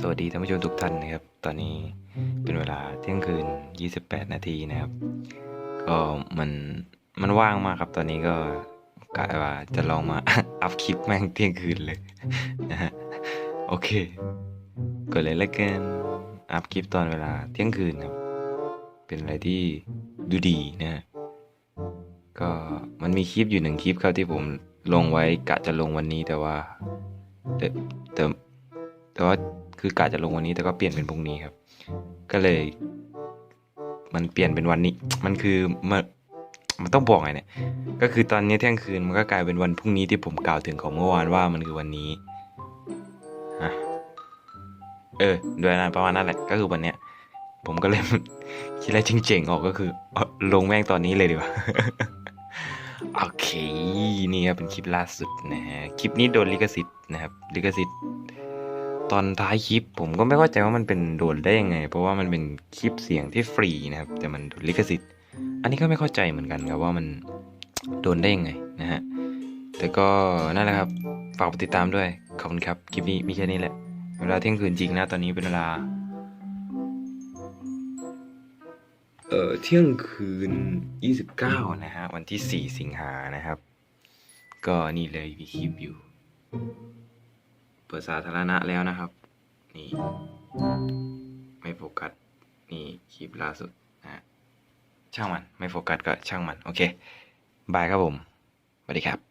สวัสดีท่านผู้ชมทุกท่านนะครับ ตอนนี้เป็นเวลาเที่ยงคืน 28 นาทีนะครับ ก็มันมันว่างมากครับ ตอนนี้ก็กะว่าจะลองมาอัพคลิปแม่งเที่ยงคืนเลยนะฮะโอเคก็เลยแล้วกันอัพคลิปตอนเวลาเที่ยงคืนครับ เป็นอะไรที่ดูดีนะฮะก็มันมีคลิปอยู่หนึ่งคลิปครับที่ผมลงไว้กะจะลงวันนี้แต่ว่าแต่ แต่ว่าคือกะจะลงวันนี้แต่ก็เปลี่ยนเป็นพรุ่งนี้ครับ ก็เลย มันเปลี่ยนเป็นวันนี้ มันคือมันมันต้องบอกไงเนี่ย ก็คือตอนนี้เที่ยงคืนมันก็กลายเป็นวันพรุ่งนี้ที่ผมกล่าวถึงของเมื่อวานว่ามันคือวันนี้ฮะเออโดยนั้นประมาณนั้นแหละ ก็คือวันเนี้ย ผมก็เลยคิดอะไรเจ๋งๆออกก็คืออลงแม่งตอนนี้เลยดีกว่าโอเค นี่ครับเป็นคลิปล่าสุดนะฮะ คลิปนี้โดนลิขสิทธิ์นะครับ ลิขสิทธิ์ ตอนท้ายคลิปผมก็ไม่เข้าใจว่ามันเป็นโดนได้ยังไง เพราะว่ามันเป็นคลิปเสียงที่ฟรีนะครับ แต่มันโดนลิขสิทธิ์ อันนี้ก็ไม่เข้าใจเหมือนกันครับว่ามันโดนได้ยังไงนะฮะแต่ก็นั่นแหละครับฝากติดตามด้วยขอบคุณครับคลิปนี้มีแค่นี้แหละ เวลาเที่ยงคืนจริงนะตอนนี้เป็นเวลาเอ่อเที่ยงคืน 29 นะฮะ วันที่ 4 สิงหานะครับ ก็นี่เลยมีคลิปอยู่ เปิดสาธารณะแล้วนะครับ นี่ ไม่โฟกัส นี่คลิปล่าสุดนะช่างมัน ไม่โฟกัสก็ช่างมัน โอเค บายครับผมสวัสดีครับ